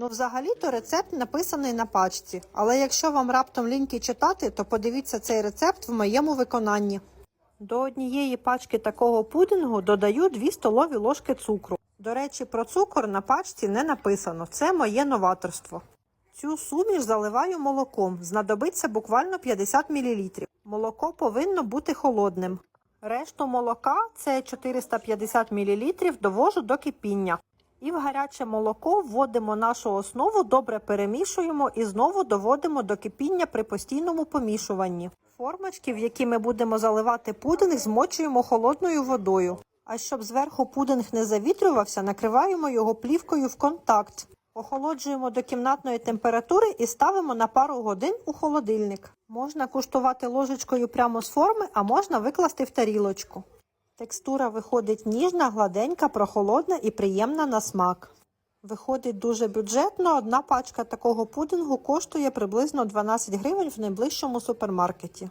Ну, взагалі-то рецепт написаний на пачці, але якщо вам раптом ліньки читати, то подивіться цей рецепт в моєму виконанні. До однієї пачки такого пудингу додаю 2 столові ложки цукру. До речі, про цукор на пачці не написано. Це моє новаторство. Цю суміш заливаю молоком. Знадобиться буквально 50 мл. Молоко повинно бути холодним. Решту молока, це 450 мл, довожу до кипіння. І в гаряче молоко вводимо нашу основу, добре перемішуємо і знову доводимо до кипіння при постійному помішуванні. Формочки, в які ми будемо заливати пудинг, змочуємо холодною водою. А щоб зверху пудинг не завітрювався, накриваємо його плівкою в контакт. Охолоджуємо до кімнатної температури і ставимо на пару годин у холодильник. Можна куштувати ложечкою прямо з форми, а можна викласти в тарілочку. Текстура виходить ніжна, гладенька, прохолодна і приємна на смак. Виходить дуже бюджетно. Одна пачка такого пудингу коштує приблизно 12 гривень в найближчому супермаркеті.